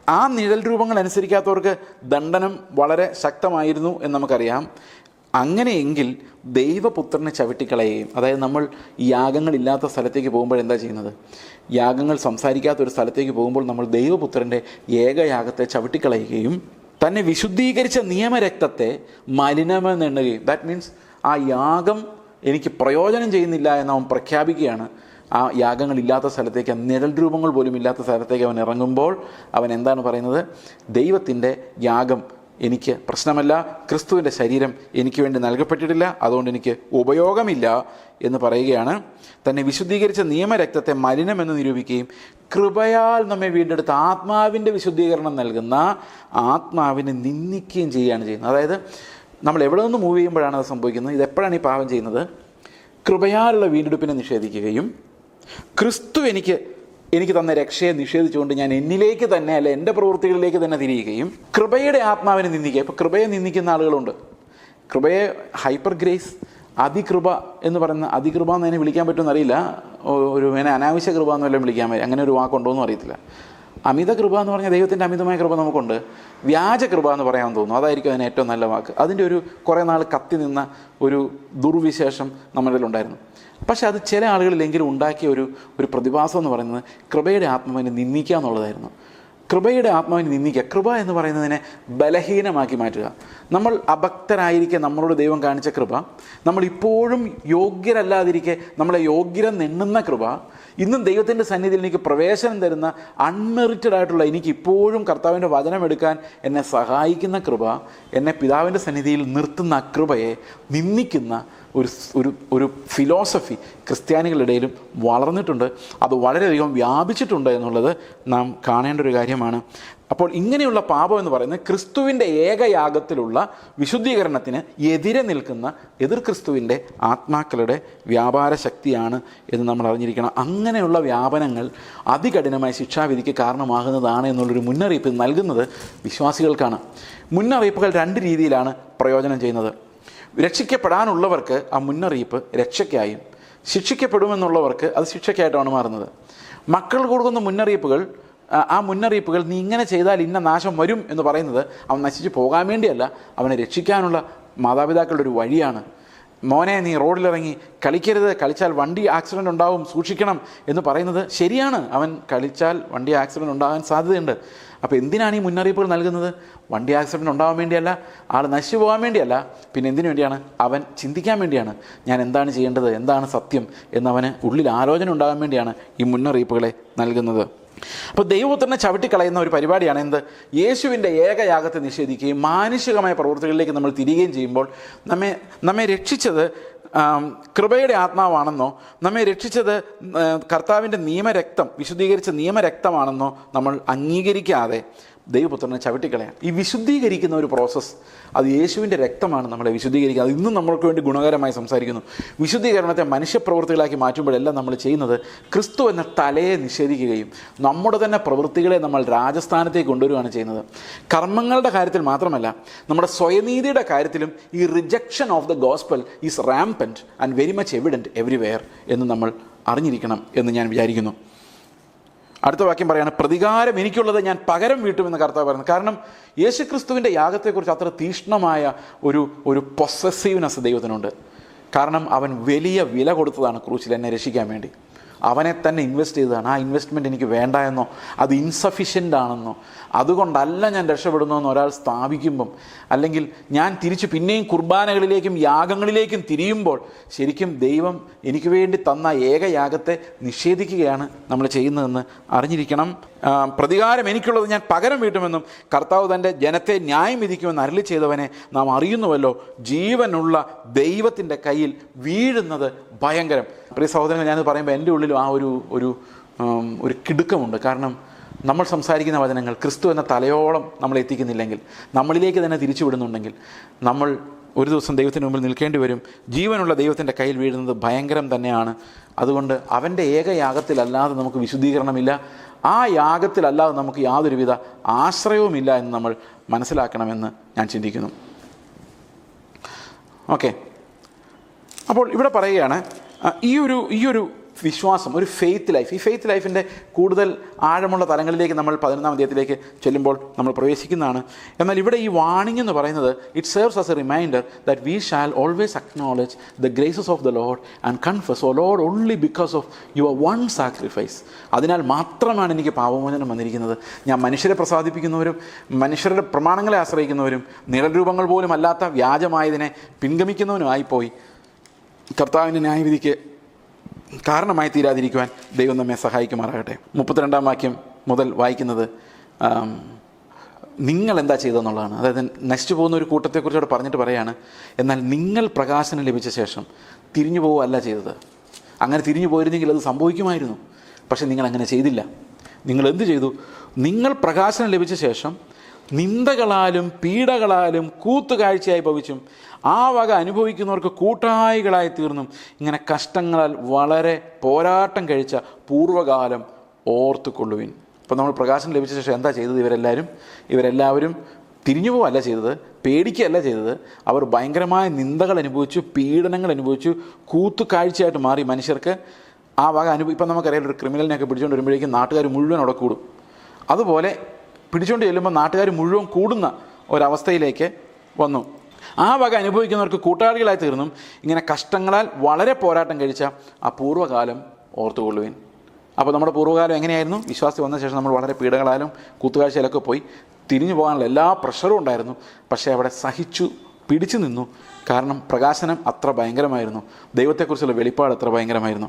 ആ നിഴൽ രൂപങ്ങൾ അനുസരിക്കാത്തവർക്ക് ദണ്ഡനം വളരെ ശക്തമായിരുന്നു എന്ന് നമുക്കറിയാം. അങ്ങനെയെങ്കിൽ ദൈവപുത്രനെ ചവിട്ടിക്കളയുകയും അതായത് നമ്മൾ യാഗങ്ങളില്ലാത്ത സ്ഥലത്തേക്ക് പോകുമ്പോൾ എന്താ ചെയ്യുന്നത്? യാഗങ്ങൾ സംസാരിക്കാത്ത ഒരു സ്ഥലത്തേക്ക് പോകുമ്പോൾ നമ്മൾ ദൈവപുത്രന്റെ ഏകയാഗത്തെ ചവിട്ടിക്കളയുകയും തന്നെ വിശുദ്ധീകരിച്ച നിയമരക്തത്തെ മലിനമെന്ന് എണ്ണുകയും. ദാറ്റ് മീൻസ് ആ യാഗം എനിക്ക് പ്രയോജനം ചെയ്യുന്നില്ല എന്ന് അവൻ പ്രഖ്യാപിക്കുകയാണ്. ആ യാഗങ്ങൾ ഇല്ലാത്ത സ്ഥലത്തേക്ക് നിഴൽ രൂപങ്ങൾ പോലും ഇല്ലാത്ത സ്ഥലത്തേക്ക് അവൻ ഇറങ്ങുമ്പോൾ അവൻ എന്താണ് പറയുന്നത്? ദൈവത്തിന്റെ യാഗം എനിക്ക് പ്രശ്നമല്ല. ക്രിസ്തുവിന്റെ ശരീരം എനിക്ക് വേണ്ടി നൽകപ്പെട്ടിട്ടില്ല. അതുകൊണ്ട് എനിക്ക് ഉപയോഗമില്ല എന്ന് പറയുകയാണ്. തന്നെ വിശുദ്ധീകരിച്ച നിയമരക്തത്തെ മലിനമെന്ന് നിരൂപിക്കുകയും കൃപയാൽ നമ്മെ വീണ്ടെടുത്ത് ആത്മാവിന്റെ വിശുദ്ധീകരണം നൽകുന്ന ആത്മാവിനെ നിന്ദിക്കുകയും ചെയ്യുകയാണ് ചെയ്യുന്നത്. അതായത് നമ്മൾ എവിടെ നിന്ന് മൂവ് ചെയ്യുമ്പോഴാണ് അത് സംഭവിക്കുന്നത്? ഇതെപ്പോഴാണ് ഈ പാപം ചെയ്യുന്നത്? കൃപയാലുള്ള വീണ്ടെടുപ്പിനെ നിഷേധിക്കുകയും ക്രിസ്തു എനിക്ക് എനിക്ക് തന്ന രക്ഷയെ നിഷേധിച്ചുകൊണ്ട് ഞാൻ എന്നിലേക്ക് തന്നെ അല്ല എന്റെ പ്രവൃത്തികളിലേക്ക് തന്നെ തിരിയുകയും കൃപയുടെ ആത്മാവിനെ നിന്ദിക്കുക ഇപ്പോൾ കൃപയെ നിന്ദിക്കുന്ന ആളുകളുണ്ട്. കൃപയെ ഹൈപ്പർ ഗ്രേസ് അതികൃപ എന്ന് പറയുന്ന അതികൃപ എന്ന് അതിനെ വിളിക്കാൻ പറ്റുമെന്ന് അറിയില്ല ഒരു അതിനെ അനാവശ്യ കൃപ എന്ന് വല്ലതും വിളിക്കാൻ പറ്റും അങ്ങനെ ഒരു വാക്കുണ്ടോ എന്നും അറിയത്തില്ല. അമിത കൃപ എന്ന് പറഞ്ഞാൽ ദൈവത്തിന്റെ അമിതമായ കൃപ നമുക്കുണ്ട്. വ്യാജ കൃപ എന്ന് പറയാൻ തോന്നുന്നു. അതായിരിക്കും അതിന് ഏറ്റവും നല്ല വാക്ക്. അതിന്റെ ഒരു കുറേ നാൾ കത്തി നിന്ന ഒരു ദുർവിശേഷം നമ്മുടെ ഉണ്ടായിരുന്നു. പക്ഷേ അത് ചില ആളുകളിലെങ്കിലും ഉണ്ടാക്കിയ ഒരു ഒരു പ്രതിഭാസം എന്ന് പറയുന്നത് കൃപയുടെ ആത്മാവിനെ നിന്ദിക്കുക എന്നുള്ളതായിരുന്നു. കൃപയുടെ ആത്മാവിനെ നിന്ദിക്കുക. കൃപ എന്ന് പറയുന്നതിനെ ബലഹീനമാക്കി മാറ്റുക. നമ്മൾ അഭക്തരായിരിക്കെ നമ്മളോട് ദൈവം കാണിച്ച കൃപ. നമ്മൾ ഇപ്പോഴും യോഗ്യരല്ലാതിരിക്കെ നമ്മളെ യോഗ്യരം നെണ്ണുന്ന കൃപ. ഇന്നും ദൈവത്തിന്റെ സന്നിധിയിൽ എനിക്ക് പ്രവേശനം തരുന്ന അൺമെറിറ്റഡ് ആയിട്ടുള്ള എനിക്ക് ഇപ്പോഴും കർത്താവിന്റെ വചനമെടുക്കാൻ എന്നെ സഹായിക്കുന്ന കൃപ എന്നെ പിതാവിന്റെ സന്നിധിയിൽ നിർത്തുന്ന കൃപയെ നിന്ദിക്കുന്ന ഒരു ഒരു ഒരു ഫിലോസഫി ക്രിസ്ത്യാനികളിടയിലും വളർന്നിട്ടുണ്ട്. അത് വളരെയധികം വ്യാപിച്ചിട്ടുണ്ട് എന്നുള്ളത് നാം കാണേണ്ട ഒരു കാര്യമാണ്. അപ്പോൾ ഇങ്ങനെയുള്ള പാപം എന്ന് പറയുന്നത് ക്രിസ്തുവിന്റെ ഏകയാഗത്തിലുള്ള വിശുദ്ധീകരണത്തിന് എതിരെ നിൽക്കുന്ന എതിർ ക്രിസ്തുവിന്റെ ആത്മാക്കളുടെ വ്യാപാര ശക്തിയാണ് എന്ന് നമ്മൾ അറിഞ്ഞിരിക്കണം. അങ്ങനെയുള്ള വ്യാപനങ്ങൾ അതികഠിനമായ ശിക്ഷാവിധിക്ക് കാരണമാകുന്നതാണ് എന്നുള്ളൊരു മുന്നറിയിപ്പ് നൽകുന്നത് വിശ്വാസികൾക്കാണ്. മുന്നറിയിപ്പുകൾ രണ്ട് രീതിയിലാണ് പ്രയോജനം ചെയ്യുന്നത്. രക്ഷിക്കപ്പെടാനുള്ളവർക്ക് ആ മുന്നറിയിപ്പ് രക്ഷയ്ക്കായും ശിക്ഷിക്കപ്പെടുമെന്നുള്ളവർക്ക് അത് ശിക്ഷയ്ക്കായിട്ടാണ് മാറുന്നത്. മക്കൾ കൊടുക്കുന്ന മുന്നറിയിപ്പുകൾ ആ- മുന്നറിയിപ്പുകൾ നീ ഇങ്ങനെ ചെയ്താൽ ഇന്ന നാശം വരും എന്ന് പറയുന്നത് അവൻ നശിച്ചു പോകാൻ വേണ്ടിയല്ല. അവനെ രക്ഷിക്കാനുള്ള മാതാപിതാക്കളുടെ ഒരു വഴിയാണ്. മോനെ നീ റോഡിലിറങ്ങി കളിക്കരുത്. കളിച്ചാൽ വണ്ടി ആക്സിഡന്റ് ഉണ്ടാവും. സൂക്ഷിക്കണം എന്ന് പറയുന്നത് ശരിയാണ്. അവൻ കളിച്ചാൽ വണ്ടി ആക്സിഡന്റ് ഉണ്ടാകാൻ സാധ്യതയുണ്ട്. അപ്പോൾ എന്തിനാണ് ഈ മുന്നറിയിപ്പുകൾ നൽകുന്നത്? വണ്ടി ആക്സിഡന്റ് ഉണ്ടാകാൻ വേണ്ടിയല്ല ആൾ നശിച്ചു പോകാൻ വേണ്ടിയല്ല. പിന്നെ എന്തിനു വേണ്ടിയാണ്? അവൻ ചിന്തിക്കാൻ വേണ്ടിയാണ്. ഞാൻ എന്താണ് ചെയ്യേണ്ടത്? എന്താണ് സത്യം? എന്നവന് ഉള്ളിൽ ആലോചന ഉണ്ടാകാൻ വേണ്ടിയാണ് ഈ മുന്നറിയിപ്പുകളെ നൽകുന്നത്. അപ്പോൾ ദൈവപുത്രനെ ചവിട്ടിക്കളയുന്ന ഒരു പരിപാടിയാണ് എന്ത്? യേശുവിന്റെ ഏകയാഗത്തെ നിഷേധിക്കുകയും മാനുഷികമായ പ്രവൃത്തികളിലേക്ക് നമ്മൾ തിരികുകയും ചെയ്യുമ്പോൾ നമ്മെ നമ്മെ രക്ഷിച്ചത് കൃപയുടെ ആത്മാവാണെന്നോ നമ്മെ രക്ഷിച്ചത് കർത്താവിന്റെ നിയമരക്തം വിശുദ്ധീകരിച്ച നിയമരക്തമാണെന്നോ നമ്മൾ അംഗീകരിക്കാതെ ദൈവപുത്രനെ ചവിട്ടിക്കളയാം ഈ വിശുദ്ധീകരിക്കുന്ന ഒരു പ്രോസസ്സ് അത് യേശുവിന്റെ രക്തമാണ് നമ്മളെ വിശുദ്ധീകരിക്കുക അത് ഇന്നും നമ്മൾക്ക് വേണ്ടി ഗുണകരമായി സംസാരിക്കുന്നു. വിശുദ്ധീകരണത്തെ മനുഷ്യപ്രവൃത്തികളാക്കി മാറ്റുമ്പോഴെല്ലാം നമ്മൾ ചെയ്യുന്നത് ക്രിസ്തു എന്ന തലയെ നിഷേധിക്കുകയും നമ്മുടെ തന്നെ പ്രവൃത്തികളെ നമ്മൾ രാജസ്ഥാനത്തേക്ക് കൊണ്ടുവരികയാണ് ചെയ്യുന്നത്. കർമ്മങ്ങളുടെ കാര്യത്തിൽ മാത്രമല്ല നമ്മുടെ സ്വയനീതിയുടെ കാര്യത്തിലും ഈ rejection of the gospel is rampant and very much evident everywhere എന്ന് നമ്മൾ അറിഞ്ഞിരിക്കണം എന്ന് ഞാൻ വിചാരിക്കുന്നു. അടുത്ത വാക്യം പറയാണ് പ്രതികാരം എനിക്കുള്ളത് ഞാൻ പകരം വീട്ടുമെന്ന് കർത്താവ് പറയുന്നത് കാരണം യേശുക്രിസ്തുവിന്റെ യാഗത്തെക്കുറിച്ച് അത്ര തീഷ്ണമായ ഒരു ഒരു പൊസസീവ്നെസ് ദൈവത്തിനുണ്ട്. കാരണം അവൻ വലിയ വില കൊടുത്തതാണ് ക്രൂശിൽ എന്നെ രക്ഷിക്കാൻ വേണ്ടി. അവനെ തന്നെ ഇൻവെസ്റ്റ് ചെയ്തതാണ്. ആ ഇൻവെസ്റ്റ്മെന്റ് എനിക്ക് വേണ്ട എന്നോ അത് ഇൻസഫിഷ്യന്റ് ആണെന്നോ അതുകൊണ്ടല്ല ഞാൻ രക്ഷപ്പെടുന്നു എന്ന് ഒരാൾ സ്ഥാപിക്കുമ്പം. അല്ലെങ്കിൽ ഞാൻ തിരിച്ച് പിന്നെയും കുർബാനകളിലേക്കും യാഗങ്ങളിലേക്കും തിരിയുമ്പോൾ ശരിക്കും ദൈവം എനിക്ക് വേണ്ടി തന്ന ഏക യാഗത്തെ നിഷേധിക്കുകയാണ് നമ്മൾ ചെയ്യുന്നതെന്ന് അറിഞ്ഞിരിക്കണം. പ്രതികാരം എനിക്കുള്ളത് ഞാൻ പകരം വീട്ടുമെന്നും കർത്താവ് തന്റെ ജനത്തെ ന്യായം വിധിക്കുമെന്ന് അരളി ചെയ്തവനെ നാം അറിയുന്നുവല്ലോ. ജീവനുള്ള ദൈവത്തിന്റെ കയ്യിൽ വീഴുന്നത് ഭയങ്കരം. പ്രിയ സഹോദരങ്ങൾ ഞാനത് പറയുമ്പോൾ എന്റെ ഉള്ളിലും ആ ഒരു ഒരു ഒരു കിടുക്കമുണ്ട്. കാരണം നമ്മൾ സംസാരിക്കുന്ന വചനങ്ങൾ ക്രിസ്തു എന്ന തലയോളം നമ്മൾ എത്തിക്കുന്നില്ലെങ്കിൽ നമ്മളിലേക്ക് തന്നെ തിരിച്ചു വിടുന്നുണ്ടെങ്കിൽ നമ്മൾ ഒരു ദിവസം ദൈവത്തിന് മുമ്പിൽ നിൽക്കേണ്ടി വരും. ജീവനുള്ള ദൈവത്തിന്റെ കയ്യിൽ വീഴുന്നത് ഭയങ്കരം തന്നെയാണ്. അതുകൊണ്ട് അവന്റെ ഏകയാഗത്തിലല്ലാതെ നമുക്ക് വിശുദ്ധീകരണമില്ല. ആ യാഗത്തിലല്ലാതെ നമുക്ക് യാതൊരുവിധ ആശ്രയവുമില്ല എന്ന് നമ്മൾ മനസ്സിലാക്കണമെന്ന് ഞാൻ ചിന്തിക്കുന്നു. ഓക്കെ. അപ്പോൾ ഇവിടെ പറയുകയാണ് ഈ ഒരു ഈ ഒരു വിശ്വാസം ഒരു ഫെയ്ത്ത് ലൈഫ് ഈ ഫെയ്ത്ത് ലൈഫിന്റെ കൂടുതൽ ആഴമുള്ള തലങ്ങളിലേക്ക് നമ്മൾ പതിനൊന്നാം അധ്യായത്തിലേക്ക് ചെല്ലുമ്പോൾ നമ്മൾ പ്രവേശിക്കുന്നതാണ്. എന്നാൽ ഇവിടെ ഈ വാണിംഗ് എന്ന് പറയുന്നത് it serves as a reminder that we shall always acknowledge the graces of the lord and confess O lord only because of your one sacrifice അതിനാൽ മാത്രമാണ് എനിക്ക് പാപമോചനം വന്നിരിക്കുന്നത്. ഞാൻ മനുഷ്യരെ പ്രസാദിപ്പിക്കുന്നവരും മനുഷ്യരുടെ പ്രമാണങ്ങളെ ആശ്രയിക്കുന്നവരും നിഴൽരൂപങ്ങൾ പോലും അല്ലാത്ത വ്യാജമായതിനെ പിൻഗമിക്കുന്നവനുമായിപ്പോയി. കർത്താവിന്റെ ന്യായവിധിക്ക് കാരണമായി തീരാതിരിക്കുവാൻ ദൈവം നമ്മെ സഹായിക്കുമാറാകട്ടെ. മുപ്പത്തിരണ്ടാം വാക്യം മുതൽ വായിക്കുന്നത് നിങ്ങൾ എന്താ ചെയ്തതെന്നുള്ളതാണ്. അതായത് നശിച്ചു പോകുന്ന ഒരു കൂട്ടത്തെക്കുറിച്ച് അവിടെ പറഞ്ഞിട്ട് പറയാണ് എന്നാൽ നിങ്ങൾ പ്രകാശനം ലഭിച്ച ശേഷം തിരിഞ്ഞു പോവുകയല്ല ചെയ്തത്. അങ്ങനെ തിരിഞ്ഞു പോയിരുന്നെങ്കിൽ അത് സംഭവിക്കുമായിരുന്നു പക്ഷേ നിങ്ങൾ അങ്ങനെ ചെയ്തില്ല. നിങ്ങൾ എന്ത് ചെയ്തു? നിങ്ങൾ പ്രകാശനം ലഭിച്ച ശേഷം നിന്ദകളാലും പീഡകളാലും കൂത്തുകാഴ്ചയായി ഭവിച്ചും ആ വക അനുഭവിക്കുന്നവർക്ക് കൂട്ടായികളായി തീർന്നും. ഇങ്ങനെ കഷ്ടങ്ങളാൽ വളരെ പോരാട്ടം കഴിച്ച പൂർവകാലം ഓർത്തുകൊള്ളുവിൻ. അപ്പോൾ നമ്മൾ പ്രകാശം ലഭിച്ച ശേഷം എന്താ ചെയ്തത് ഇവരെല്ലാവരും? ഇവരെല്ലാവരും തിരിഞ്ഞു പോവല്ല ചെയ്തത് പേടിക്കുകയല്ല ചെയ്തത്. അവർ ഭയങ്കരമായ നിന്ദകൾ അനുഭവിച്ചു പീഡനങ്ങൾ അനുഭവിച്ചു കൂത്തുകാഴ്ചയായിട്ട് മാറി. മനുഷ്യർക്ക് ആ വക അനുഭവം ഇപ്പം നമുക്കറിയാം ഒരു ക്രിമിനലിനെയൊക്കെ പിടിച്ചുകൊണ്ട് വരുമ്പോഴേക്കും നാട്ടുകാർ മുഴുവൻ അവിടെ കൂടും. അതുപോലെ പിടിച്ചുകൊണ്ട് ചെല്ലുമ്പോൾ നാട്ടുകാർ മുഴുവൻ കൂടുന്ന ഒരവസ്ഥയിലേക്ക് വന്നു. ആ വക അനുഭവിക്കുന്നവർക്ക് കൂട്ടാളികളായി തീർന്നും ഇങ്ങനെ കഷ്ടങ്ങളാൽ വളരെ പോരാട്ടം കഴിച്ച ആ പൂർവകാലം ഓർത്തുകൊള്ളുവിൻ. അപ്പോൾ നമ്മുടെ പൂർവകാലം എങ്ങനെയായിരുന്നു? വിശ്വാസി വന്ന ശേഷം നമ്മൾ വളരെ പീഡകളാലും കൂത്തുകാഴ്ചയിലൊക്കെ പോയി തിരിഞ്ഞു പോകാനുള്ള എല്ലാ പ്രഷറും ഉണ്ടായിരുന്നു. പക്ഷേ അവിടെ സഹിച്ചു പിടിച്ചു നിന്നു. കാരണം പ്രകാശനം അത്ര ഭയങ്കരമായിരുന്നു. ദൈവത്തെക്കുറിച്ചുള്ള വെളിപ്പാട് അത്ര ഭയങ്കരമായിരുന്നു.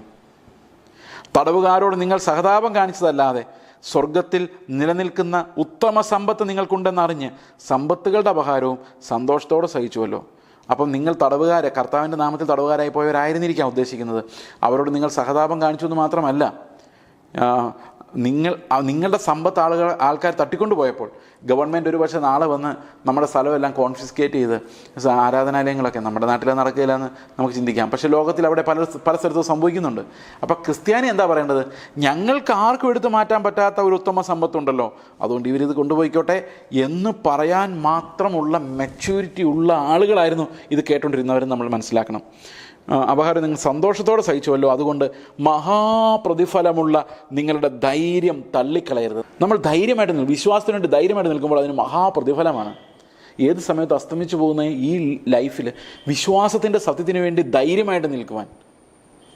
തടവുകാരോട് നിങ്ങൾ സഹതാപം കാണിച്ചതല്ലാതെ സ്വർഗത്തിൽ നിലനിൽക്കുന്ന ഉത്തമ സമ്പത്ത് നിങ്ങൾക്കുണ്ടെന്നറിഞ്ഞ് സമ്പത്തുകളുടെ അപഹാരവും സന്തോഷത്തോടെ സഹിച്ചുവല്ലോ. അപ്പം നിങ്ങൾ തടവുകാരെ കർത്താവിന്റെ നാമത്തിൽ തടവുകാരായി പോയവരായിരുന്നിരിക്കാം ഉദ്ദേശിക്കുന്നത്. അവരോട് നിങ്ങൾ സഹതാപം കാണിച്ചു എന്ന് മാത്രമല്ല നിങ്ങൾ നിങ്ങളുടെ സമ്പത്ത് ആളുകൾ ആൾക്കാർ തട്ടിക്കൊണ്ട് പോയപ്പോൾ ഗവൺമെന്റ് ഒരു പക്ഷേ നാളെ വന്ന് നമ്മുടെ സ്ഥലമെല്ലാം കോൺഫിസ്കേറ്റ് ചെയ്ത് ആരാധനാലയങ്ങളൊക്കെ നമ്മുടെ നാട്ടിൽ നടക്കില്ലെന്ന് നമുക്ക് ചിന്തിക്കാം. പക്ഷേ ലോകത്തിൽ അവിടെ പല പല സ്ഥലത്തും സംഭവിക്കുന്നുണ്ട്. അപ്പോൾ ക്രിസ്ത്യാനി എന്താ പറയേണ്ടത്? ഞങ്ങൾക്ക് ആർക്കും എടുത്തു മാറ്റാൻ പറ്റാത്ത ഒരു ഉത്തമ സമ്പത്തുണ്ടല്ലോ. അതുകൊണ്ട് ഇവരിത് കൊണ്ടുപോയിക്കോട്ടെ എന്ന് പറയാൻ മാത്രമുള്ള മെച്യൂരിറ്റി ഉള്ള ആളുകളായിരുന്നു ഇത് കേട്ടുകൊണ്ടിരുന്നവരെന്ന് നമ്മൾ മനസ്സിലാക്കണം. അപഹാരം നിങ്ങൾ സന്തോഷത്തോടെ സഹിച്ചുവല്ലോ. അതുകൊണ്ട് മഹാപ്രതിഫലമുള്ള നിങ്ങളുടെ ധൈര്യം തള്ളിക്കളയരുത്. നമ്മൾ ധൈര്യമായിട്ട് നിൽക്കും. വിശ്വാസത്തിന് ധൈര്യമായിട്ട് നിൽക്കുമ്പോൾ അതിന് മഹാപ്രതിഫലമാണ്. ഏത് സമയത്ത് അസ്തമിച്ചു പോകുന്ന ഈ ലൈഫിൽ വിശ്വാസത്തിന്റെ സത്യത്തിന് വേണ്ടി ധൈര്യമായിട്ട് നിൽക്കുവാൻ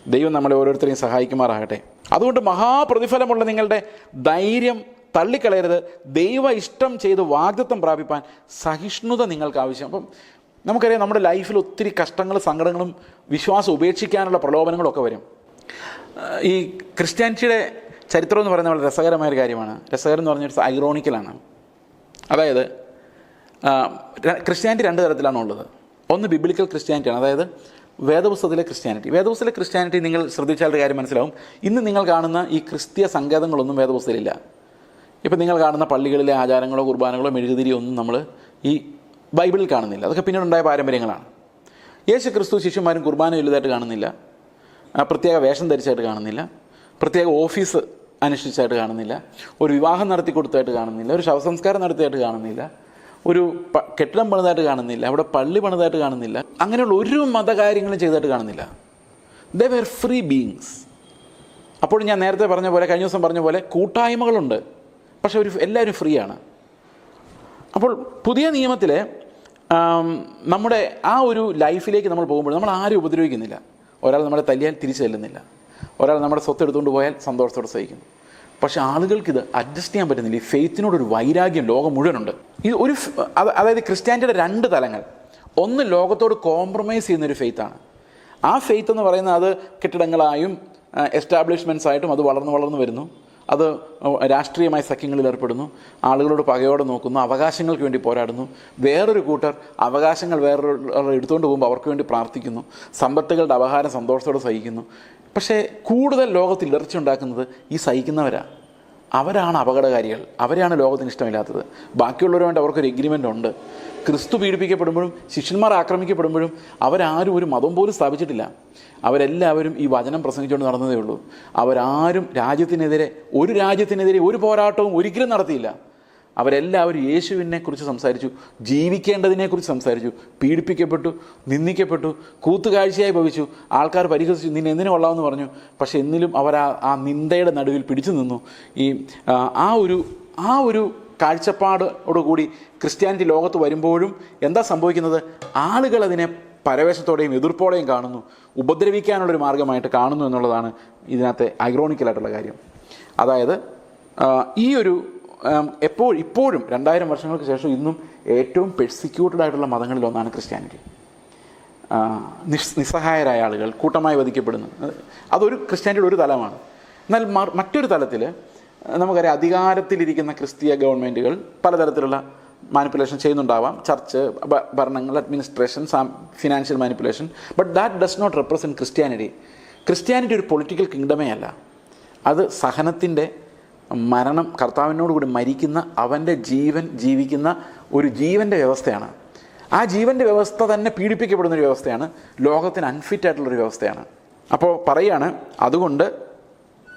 ദൈവം നമ്മളെ ഓരോരുത്തരെയും സഹായിക്കുമാറാകട്ടെ. അതുകൊണ്ട് മഹാപ്രതിഫലമുള്ള നിങ്ങളുടെ ധൈര്യം തള്ളിക്കളയരുത്. ദൈവ ഇഷ്ടം ചെയ്ത് വാഗ്ദത്വം പ്രാപിപ്പാൻ സഹിഷ്ണുത നിങ്ങൾക്ക് ആവശ്യം അപ്പം നമുക്കറിയാം നമ്മുടെ ലൈഫിൽ ഒത്തിരി കഷ്ടങ്ങളും സങ്കടങ്ങളും വിശ്വാസം ഉപേക്ഷിക്കാനുള്ള പ്രലോഭനങ്ങളൊക്കെ വരും. ഈ ക്രിസ്ത്യാനിറ്റിയുടെ ചരിത്രം എന്ന് പറയുന്നത് വളരെ രസകരമായ ഒരു കാര്യമാണ്. രസകരം എന്ന് പറഞ്ഞൊരു ഐറോണിക്കലാണ് അതായത് ക്രിസ്ത്യാനിറ്റി രണ്ട് തരത്തിലാണ് ഉള്ളത്. ഒന്ന് ബിബിളിക്കൽ ക്രിസ്ത്യാനിറ്റിയാണ് അതായത് വേദപുസ്തകത്തിലെ ക്രിസ്ത്യാനിറ്റി. വേദപുസ്തകത്തിലെ ക്രിസ്ത്യാനിറ്റി നിങ്ങൾ ശ്രദ്ധിച്ചാൽ ഒരു കാര്യം മനസ്സിലാവും. ഇന്ന് നിങ്ങൾ കാണുന്ന ഈ ക്രിസ്തീയ സങ്കേതങ്ങളൊന്നും വേദപുസ്തകത്തിലില്ല. ഇപ്പം നിങ്ങൾ കാണുന്ന പള്ളികളിലെ ആചാരങ്ങളോ കുർബാനകളോ മെഴുകുതിരിയോ ഒന്നും നമ്മൾ ഈ ബൈബിളിൽ കാണുന്നില്ല. അതൊക്കെ പിന്നീടുണ്ടായ പാരമ്പര്യങ്ങളാണ്. യേശു ക്രിസ്തു ശിഷ്യന്മാരും കുർബാന വലുതായിട്ട് കാണുന്നില്ല. പ്രത്യേക വേഷം ധരിച്ചായിട്ട് കാണുന്നില്ല. പ്രത്യേക ഓഫീസ് അനുഷ്ഠിച്ചായിട്ട് കാണുന്നില്ല. ഒരു വിവാഹം നടത്തി കൊടുത്തായിട്ട് കാണുന്നില്ല. ഒരു ശവസംസ്കാരം നടത്തിയായിട്ട് കാണുന്നില്ല. ഒരു കെട്ടിടം പണിതായിട്ട് കാണുന്നില്ല. അവിടെ പള്ളി പണിതായിട്ട് കാണുന്നില്ല. അങ്ങനെയുള്ള ഒരു മതകാര്യങ്ങളും ചെയ്തായിട്ട് കാണുന്നില്ല. ദ വെർ ഫ്രീ ബീങ്സ് അപ്പോൾ ഞാൻ നേരത്തെ പറഞ്ഞ പോലെ കഴിഞ്ഞ ദിവസം പറഞ്ഞ പോലെ കൂട്ടായ്മകളുണ്ട്. പക്ഷെ ഒരു എല്ലാവരും ഫ്രീ ആണ് അപ്പോൾ പുതിയ നിയമത്തിൽ നമ്മുടെ ആ ഒരു ലൈഫിലേക്ക് നമ്മൾ പോകുമ്പോൾ നമ്മൾ ആരും ഉപദ്രവിക്കുന്നില്ല. ഒരാൾ നമ്മളെ തല്ലിയാൽ തിരിച്ചു ചെല്ലുന്നില്ല. ഒരാൾ നമ്മുടെ സ്വത്ത് എടുത്തുകൊണ്ട് പോയാൽ സന്തോഷത്തോടെ സഹിക്കുന്നു. പക്ഷേ ആളുകൾക്ക് ഇത് അഡ്ജസ്റ്റ് ചെയ്യാൻ പറ്റുന്നില്ല. ഈ ഫെയ്ത്തിനോടൊരു വൈരാഗ്യം ലോകം മുഴുവനുണ്ട്. ഇത് ഒരു അതായത് ക്രിസ്ത്യാനിറ്റിയുടെ രണ്ട് തലങ്ങൾ. ഒന്ന് ലോകത്തോട് കോംപ്രമൈസ് ചെയ്യുന്ന ഒരു ഫെയ്ത്താണ് ആ ഫെയ്ത്ത് എന്ന് പറയുന്നത് അത് കെട്ടിടങ്ങളായും എസ്റ്റാബ്ലിഷ്മെന്റ്സ് ആയിട്ടും അത് വളർന്നു വളർന്നു വരുന്നു. അത് രാഷ്ട്രീയമായ സഖ്യങ്ങളിൽ ഏർപ്പെടുന്നു ആളുകളോട് പകയോടെ നോക്കുന്നു അവകാശങ്ങൾക്ക് വേണ്ടി പോരാടുന്നു. വേറൊരു കൂട്ടർ അവകാശങ്ങൾ വേറൊരു എടുത്തുകൊണ്ട് പോകുമ്പോൾ അവർക്ക് വേണ്ടി പ്രാർത്ഥിക്കുന്നു സമ്പത്തുകളുടെ അപഹാരം സന്തോഷത്തോടെ സഹിക്കുന്നു. പക്ഷേ കൂടുതൽ ലോകത്തിൽ ഇടർച്ച ഉണ്ടാക്കുന്നത് ഈ സഹിക്കുന്നവരാണ് അവരാണ് അപകടകാരികൾ അവരെയാണ് ലോകത്തിന് ഇഷ്ടമില്ലാത്തത്. ബാക്കിയുള്ളവരുമായിട്ട് അവർക്കൊരു എഗ്രിമെന്റ് ഉണ്ട്. ക്രിസ്തു പീഡിപ്പിക്കപ്പെടുമ്പോഴും ശിഷ്യന്മാർ ആക്രമിക്കപ്പെടുമ്പോഴും അവരാരും ഒരു മതം പോലും സ്ഥാപിച്ചിട്ടില്ല. അവരെല്ലാവരും ഈ വചനം പ്രസംഗിച്ചുകൊണ്ട് നടന്നതേ ഉള്ളൂ. അവരാരും രാജ്യത്തിനെതിരെ ഒരു രാജ്യത്തിനെതിരെ ഒരു പോരാട്ടവും ഒരിക്കലും നടത്തിയില്ല. അവരെല്ലാവരും യേശുവിനെ കുറിച്ച് സംസാരിച്ചു ജീവിക്കേണ്ടതിനെക്കുറിച്ച് സംസാരിച്ചു പീഡിപ്പിക്കപ്പെട്ടു നിന്ദിക്കപ്പെട്ടു കൂത്തുകാഴ്ചയായി ഭവിച്ചു ആൾക്കാർ പരിഹസിച്ചു നിന്നെ എന്തിനു കൊള്ളാമെന്ന് പറഞ്ഞു. പക്ഷേ എന്നിലും അവർ ആ നിന്ദയുടെ നടുവിൽ പിടിച്ചു നിന്നു. ഈ ആ ഒരു ആ ഒരു കാഴ്ചപ്പാടോടുകൂടി ക്രിസ്ത്യാനിറ്റി ലോകത്ത് വരുമ്പോഴും എന്താ സംഭവിക്കുന്നത്? ആളുകൾ അതിനെ പരവേശത്തോടെയും എതിർപ്പോടെയും കാണുന്നു. ഉപദ്രവിക്കാനുള്ളൊരു മാർഗമായിട്ട് കാണുന്നു എന്നുള്ളതാണ് ഇതിനകത്തെ ഐറോണിക്കലായിട്ടുള്ള കാര്യം. അതായത് ഈ ഒരു എപ്പോൾ ഇപ്പോഴും രണ്ടായിരം വർഷങ്ങൾക്ക് ശേഷം ഇന്നും ഏറ്റവും പെർസിക്യൂട്ടഡ് ആയിട്ടുള്ള മതങ്ങളിലൊന്നാണ് ക്രിസ്ത്യാനിറ്റി. നിസ് നിസ്സഹായരായ ആളുകൾ കൂട്ടമായി വധിക്കപ്പെടുന്നു. അത് അതൊരു ക്രിസ്ത്യാനിറ്റിയുടെ ഒരു തലമാണ്. എന്നാൽ മറ്റൊരു തലത്തിൽ നമുക്കറിയാം അധികാരത്തിലിരിക്കുന്ന ക്രിസ്തീയ ഗവൺമെന്റുകൾ പലതരത്തിലുള്ള മാനിപ്പുലേഷൻ ചെയ്യുന്നുണ്ടാവാം. Church ഭരണങ്ങൾ administration financial manipulation but that does not represent Christianity Christianity ഒരു പൊളിറ്റിക്കൽ കിങ്ഡമേ അല്ല. അത് സഹനത്തിന്റെ മരണം കർത്താവിനോടുകൂടി മരിക്കുന്ന അവന്റെ ജീവൻ ജീവിക്കുന്ന ഒരു ജീവന്റെ വ്യവസ്ഥയാണ്. ആ ജീവന്റെ വ്യവസ്ഥ തന്നെ പീഡിപ്പിക്കപ്പെടുന്ന ഒരു വ്യവസ്ഥയാണ്. ലോകത്തിന് അൺഫിറ്റ് ആയിട്ടുള്ളൊരു വ്യവസ്ഥയാണ്. അപ്പോൾ പറയാണ് അതുകൊണ്ട്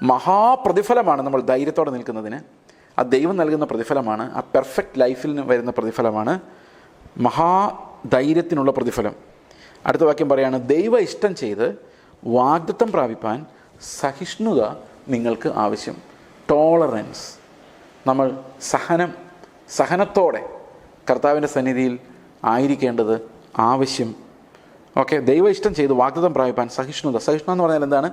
മഹാപ്രതിഫലമാണ് നമ്മൾ ധൈര്യത്തോടെ നിൽക്കുന്നതിന്. ആ ദൈവം നൽകുന്ന പ്രതിഫലമാണ് ആ പെർഫെക്റ്റ് ലൈഫിൽ നിന്ന് വരുന്ന പ്രതിഫലമാണ് മഹാധൈര്യത്തിനുള്ള പ്രതിഫലം. അടുത്ത വാക്യം പറയാണ് ദൈവ ഇഷ്ടം ചെയ്ത് വാഗ്ദത്വം പ്രാപിപ്പാൻ സഹിഷ്ണുത നിങ്ങൾക്ക് ആവശ്യം. ടോളറൻസ് നമ്മൾ സഹനം സഹനത്തോടെ കർത്താവിന്റെ സന്നിധിയിൽ ആയിരിക്കേണ്ടത് ആവശ്യം. ഓക്കെ ദൈവ ഇഷ്ടം ചെയ്ത് വാഗ്ദത്തം പ്രാപിപ്പാൻ സഹിഷ്ണുത. സഹിഷ്ണു എന്ന് പറഞ്ഞാൽ എന്താണ്?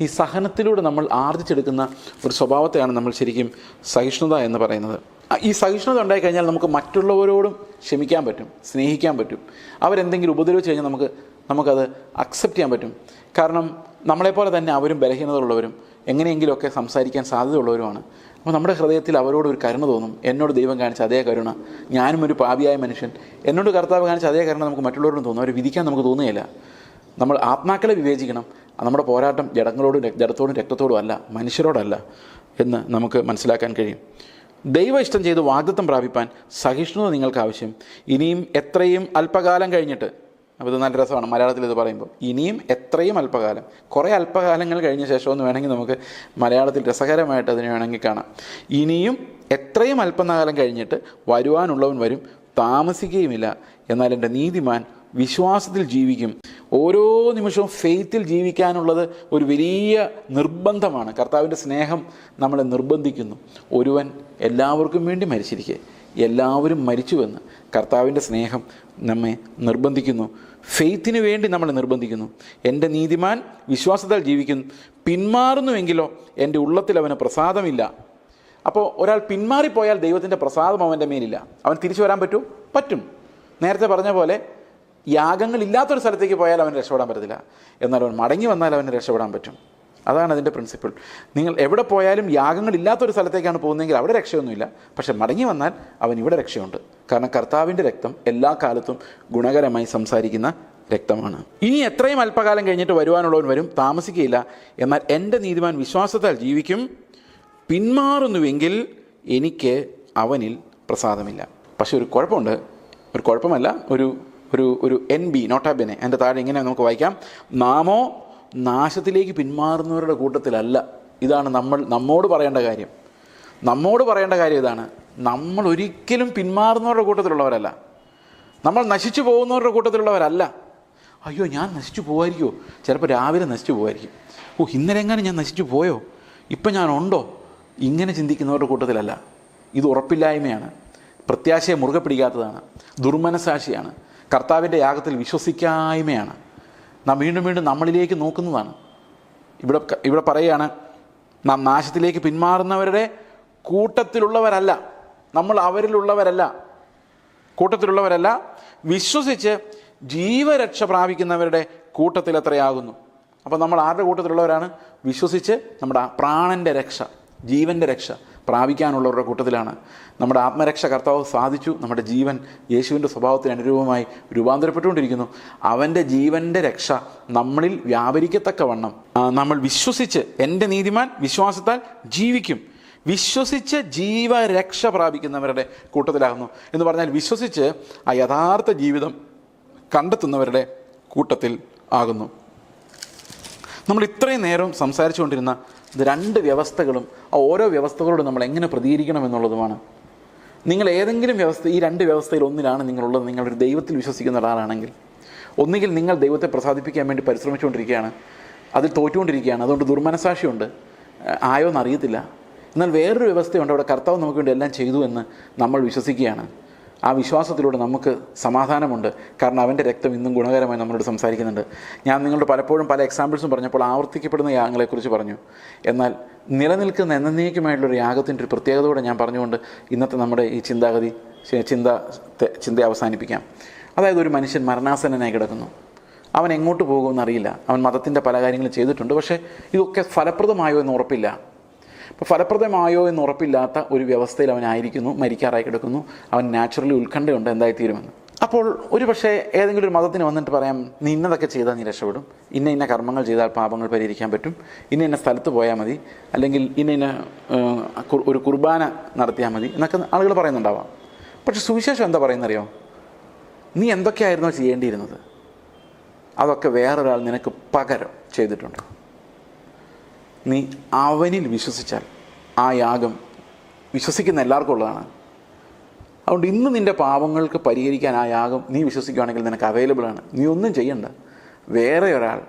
ഈ സഹനത്തിലൂടെ നമ്മൾ ആർജിച്ചെടുക്കുന്ന ഒരു സ്വഭാവത്തെയാണ് നമ്മൾ ശരിക്കും സഹിഷ്ണുത എന്ന് പറയുന്നത്. ഈ സഹിഷ്ണുത ഉണ്ടായി കഴിഞ്ഞാൽ നമുക്ക് മറ്റുള്ളവരോടും ക്ഷമിക്കാൻ പറ്റും സ്നേഹിക്കാൻ പറ്റും. അവരെന്തെങ്കിലും ഉപദ്രവിച്ച് കഴിഞ്ഞാൽ നമുക്ക് നമുക്കത് അക്സെപ്റ്റ് ചെയ്യാൻ പറ്റും. കാരണം നമ്മളെപ്പോലെ തന്നെ അവരും ബലഹീനതയുള്ളവരും എങ്ങനെയെങ്കിലുമൊക്കെ സംസാരിക്കാൻ സാധ്യതയുള്ളവരുമാണ്. അപ്പോൾ നമ്മുടെ ഹൃദയത്തിൽ അവരോട് ഒരു കരുണ തോന്നും. എന്നോട് ദൈവം കാണിച്ച അതേ കരുണ. ഞാനും ഒരു പാപിയായ മനുഷ്യൻ. എന്നോട് കർത്താവ് കാണിച്ച അതേ കരുണ നമുക്ക് മറ്റുള്ളവരോടും തോന്നും. അവരെ വിധിക്കാൻ നമുക്ക് തോന്നുകയില്ല. നമ്മൾ ആത്മാക്കളെ വിവേചിക്കണം. നമ്മുടെ പോരാട്ടം ജഡങ്ങളോടും ജടത്തോടും രക്തത്തോടും അല്ല മനുഷ്യരോടല്ല എന്ന് നമുക്ക് മനസ്സിലാക്കാൻ കഴിയും. ദൈവ ഇഷ്ടം ചെയ്ത് വാഗ്ദത്വം പ്രാപിപ്പാൻ സഹിഷ്ണുത നിങ്ങൾക്ക് ആവശ്യം. ഇനിയും എത്രയും അല്പകാലം കഴിഞ്ഞിട്ട് അപ്പോൾ ഇത് നല്ല രസമാണ് മലയാളത്തിൽ ഇത് പറയുമ്പോൾ ഇനിയും എത്രയും അല്പകാലം കുറേ അല്പകാലങ്ങൾ കഴിഞ്ഞ ശേഷം എന്ന് വേണമെങ്കിൽ നമുക്ക് മലയാളത്തിൽ രസകരമായിട്ട് അതിനെ വേണമെങ്കിൽ കാണാം. ഇനിയും എത്രയും അല്പകാലം കഴിഞ്ഞിട്ട് വരുവാനുള്ളവൻ വരും താമസിക്കുകയുമില്ല എന്നാൽ എന്റെ നീതിമാൻ വിശ്വാസത്തിൽ ജീവിക്കും. ഓരോ നിമിഷവും ഫെയ്ത്തിൽ ജീവിക്കാനുള്ളത് ഒരു വലിയ നിർബന്ധമാണ്. കർത്താവിന്റെ സ്നേഹം നമ്മളെ നിർബന്ധിക്കുന്നു. ഒരുവൻ എല്ലാവർക്കും വേണ്ടി മരിച്ചിരിക്കെ. എല്ലാവരും മരിച്ചുവെന്ന് കർത്താവിന്റെ സ്നേഹം നമ്മെ നിർബന്ധിക്കുന്നു. ഫെയ്ത്തിന് വേണ്ടി നമ്മളെ നിർബന്ധിക്കുന്നു. എന്റെ നീതിമാൻ വിശ്വാസത്താൽ ജീവിക്കുന്നു. പിന്മാറുന്നുവെങ്കിലോ എന്റെ ഉള്ളത്തിൽ അവന് പ്രസാദമില്ല. അപ്പോൾ ഒരാൾ പിന്മാറിപ്പോയാൽ ദൈവത്തിന്റെ പ്രസാദം അവന്റെ മേലില്ല. അവൻ തിരിച്ചു വരാൻ പറ്റും? പറ്റും. നേരത്തെ പറഞ്ഞ പോലെ യാഗങ്ങളില്ലാത്തൊരു സ്ഥലത്തേക്ക് പോയാൽ അവന് രക്ഷപ്പെടാൻ പറ്റത്തില്ല. എന്നാൽ അവൻ മടങ്ങി വന്നാൽ അവന് രക്ഷപ്പെടാൻ പറ്റും. അതാണ് അതിന്റെ പ്രിൻസിപ്പിൾ നിങ്ങൾ എവിടെ പോയാലും യാഗങ്ങളില്ലാത്തൊരു സ്ഥലത്തേക്കാണ് പോകുന്നതെങ്കിൽ അവിടെ രക്ഷയൊന്നുമില്ല. പക്ഷെ മടങ്ങി വന്നാൽ അവൻ ഇവിടെ രക്ഷയുണ്ട്. കാരണം കർത്താവിന്റെ രക്തം എല്ലാ കാലത്തും ഗുണകരമായി സംസാരിക്കുന്ന രക്തമാണ്. ഇനി എത്രയും അല്പകാലം കഴിഞ്ഞിട്ട് വരുവാനുള്ളവൻ വരും. താമസിക്കുകയില്ല. എന്നാൽ എന്റെ നീതിമാൻ വിശ്വാസത്താൽ ജീവിക്കും. പിന്മാറുന്നുവെങ്കിൽ എനിക്ക് അവനിൽ പ്രസാദമില്ല. പക്ഷെ ഒരു കുഴപ്പമുണ്ട്. ഒരു കുഴപ്പമല്ല. ഒരു ഒരു ഒരു എൻ ബി നോട്ടാബിനെ എന്റെ താഴെ ഇങ്ങനെ നമുക്ക് വായിക്കാം. നാമോ നാശത്തിലേക്ക് പിന്മാറുന്നവരുടെ കൂട്ടത്തിലല്ല. ഇതാണ് നമ്മൾ നമ്മോട് പറയേണ്ട കാര്യം. നമ്മോട് പറയേണ്ട കാര്യം ഇതാണ്. നമ്മൾ ഒരിക്കലും പിന്മാറുന്നവരുടെ കൂട്ടത്തിലുള്ളവരല്ല. നമ്മൾ നശിച്ചു പോകുന്നവരുടെ കൂട്ടത്തിലുള്ളവരല്ല. അയ്യോ ഞാൻ നശിച്ചു പോകുമായിരിക്കുമോ ചിലപ്പോൾ രാവിലെ നശിച്ചു പോകുമായിരിക്കും ഓ ഇന്നലെ എങ്ങനെ ഞാൻ നശിച്ചു പോയോ? ഇപ്പം ഞാൻ ഉണ്ടോ? ഇങ്ങനെ ചിന്തിക്കുന്നവരുടെ കൂട്ടത്തിലല്ല. ഇത് ഉറപ്പില്ലായ്മയാണ്. പ്രത്യാശയെ മുറുകെ പിടിക്കാത്തതാണ്. ദുർമനസാക്ഷിയാണ്. കർത്താവിന്റെ യാഗത്തിൽ വിശ്വസിക്കായ്മയാണ്. നാം വീണ്ടും വീണ്ടും നമ്മളിലേക്ക് നോക്കുന്നതാണ്. ഇവിടെ ഇവിടെ പറയുകയാണ് നാം നാശത്തിലേക്ക് പിന്മാറുന്നവരുടെ കൂട്ടത്തിലുള്ളവരല്ല. നമ്മൾ അവരിലുള്ളവരല്ല. കൂട്ടത്തിലുള്ളവരല്ല. വിശ്വസിച്ച് ജീവരക്ഷ പ്രാപിക്കുന്നവരുടെ കൂട്ടത്തിൽ എത്രയാകുന്നു? അപ്പോൾ നമ്മൾ ആരുടെ കൂട്ടത്തിലുള്ളവരാണ്? വിശ്വസിച്ച് നമ്മുടെ പ്രാണന്റെ രക്ഷ ജീവന്റെ രക്ഷ. പ്രാപിക്കാനുള്ളവരുടെ കൂട്ടത്തിലാണ്. നമ്മുടെ ആത്മരക്ഷ കർത്താവ് സാധിച്ചു. നമ്മുടെ ജീവൻ യേശുവിന്റെ സ്വഭാവത്തിന് അനുരൂപമായി രൂപാന്തരപ്പെട്ടുകൊണ്ടിരിക്കുന്നു. അവന്റെ ജീവന്റെ രക്ഷ നമ്മളിൽ വ്യാപരിക്കത്തക്കവണ്ണം വണ്ണം നമ്മൾ വിശ്വസിച്ച് എന്റെ നീതിമാൻ വിശ്വാസത്താൽ ജീവിക്കും. വിശ്വസിച്ച് ജീവരക്ഷ പ്രാപിക്കുന്നവരുടെ കൂട്ടത്തിലാകുന്നു. എന്ന് പറഞ്ഞാൽ വിശ്വസിച്ച് ആ യഥാർത്ഥ ജീവിതം കണ്ടെത്തുന്നവരുടെ കൂട്ടത്തിൽ ആകുന്നു. നമ്മൾ ഇത്രയും നേരം സംസാരിച്ചുകൊണ്ടിരുന്ന ഇത് രണ്ട് വ്യവസ്ഥകളും ആ ഓരോ വ്യവസ്ഥകളോട് നമ്മൾ എങ്ങനെ പ്രതികരിക്കണം എന്നുള്ളതുമാണ്. നിങ്ങൾ ഏതെങ്കിലും വ്യവസ്ഥ ഈ രണ്ട് വ്യവസ്ഥയിൽ ഒന്നിലാണ് നിങ്ങളുള്ളത് നിങ്ങളൊരു ദൈവത്തിൽ വിശ്വസിക്കുന്ന ഒരാളാണെങ്കിൽ. ഒന്നുകിൽ നിങ്ങൾ ദൈവത്തെ പ്രസാദിപ്പിക്കാൻ വേണ്ടി പരിശ്രമിച്ചുകൊണ്ടിരിക്കുകയാണ് അതിൽ തോറ്റുകൊണ്ടിരിക്കുകയാണ് അതുകൊണ്ട് ദുർമനസാക്ഷിയുണ്ട്. ആയോ എന്നറിയത്തില്ല. എന്നാൽ വേറൊരു വ്യവസ്ഥയുണ്ട് അവിടെ കർത്താവ് നമുക്ക് വേണ്ടി എല്ലാം ചെയ്തു എന്ന് നമ്മൾ വിശ്വസിക്കുകയാണ്. ആ വിശ്വാസത്തിലൂടെ നമുക്ക് സമാധാനമുണ്ട്. കാരണം അവന്റെ രക്തം ഇന്നും ഗുണകരമായി നമ്മളോട് സംസാരിക്കുന്നുണ്ട്. ഞാൻ നിങ്ങളുടെ പലപ്പോഴും പല എക്സാമ്പിൾസും പറഞ്ഞപ്പോൾ ആവർത്തിക്കപ്പെടുന്ന യാഗങ്ങളെക്കുറിച്ച് പറഞ്ഞു. എന്നാൽ നിലനിൽക്കുന്ന എന്നേക്കുമായിട്ടുള്ളൊരു യാഗത്തിന്റെ ഒരു പ്രത്യേകതയോടെ ഞാൻ പറഞ്ഞുകൊണ്ട് ഇന്നത്തെ നമ്മുടെ ഈ ചിന്താഗതി ചിന്ത ചിന്ത അവസാനിപ്പിക്കാം. അതായത് ഒരു മനുഷ്യൻ മരണാസന്നനായി കിടക്കുന്നു. അവൻ എങ്ങോട്ട് പോകുമെന്ന് അറിയില്ല അവൻ മതത്തിന്റെ പല കാര്യങ്ങളും ചെയ്തിട്ടുണ്ട്. പക്ഷേ ഇതൊക്കെ ഫലപ്രദമായോ എന്ന് ഉറപ്പില്ല. അപ്പോൾ ഫലപ്രദമായോ എന്ന് ഉറപ്പില്ലാത്ത ഒരു വ്യവസ്ഥയിൽ അവനായിരിക്കുന്നു മരിക്കാറായി കിടക്കുന്നു. അവൻ നാച്ചുറലി ഉത്കണ്ഠയുണ്ട് എന്തായിത്തീരുമെന്ന്. അപ്പോൾ ഒരു പക്ഷേ ഏതെങ്കിലും ഒരു മതത്തിന് വന്നിട്ട് പറയാം നീ ഇന്നതൊക്കെ ചെയ്താൽ നീ രക്ഷപ്പെടും. ഇന്ന ഇന്ന കർമ്മങ്ങൾ ചെയ്താൽ പാപങ്ങൾ പരിഹരിക്കാൻ പറ്റും. ഇന്ന ഇന്ന സ്ഥലത്ത് പോയാൽ മതി. അല്ലെങ്കിൽ ഇന്ന ഇന്ന ഒരു കുർബാന നടത്തിയാൽ മതി. എന്നൊക്കെ ആളുകൾ പറയുന്നുണ്ടാവാം. പക്ഷെ സുവിശേഷം എന്താ പറയുന്നറിയോ? നീ എന്തൊക്കെയായിരുന്നോ ചെയ്യേണ്ടിയിരുന്നത്? അതൊക്കെ വേറൊരാൾ നിനക്ക് പകരം ചെയ്തിട്ടുണ്ട്. നീ അവനിൽ വിശ്വസിച്ചാൽ ആ യാഗം വിശ്വസിക്കുന്ന എല്ലാവർക്കും ഉള്ളതാണ്. അതുകൊണ്ട് ഇന്ന് നിന്റെ പാപങ്ങൾക്ക് പരിഹരിക്കാൻ ആ യാഗം നീ വിശ്വസിക്കുകയാണെങ്കിൽ നിനക്ക് അവൈലബിൾ ആണ്. നീ ഒന്നും ചെയ്യണ്ട. വേറെ ഒരാൾ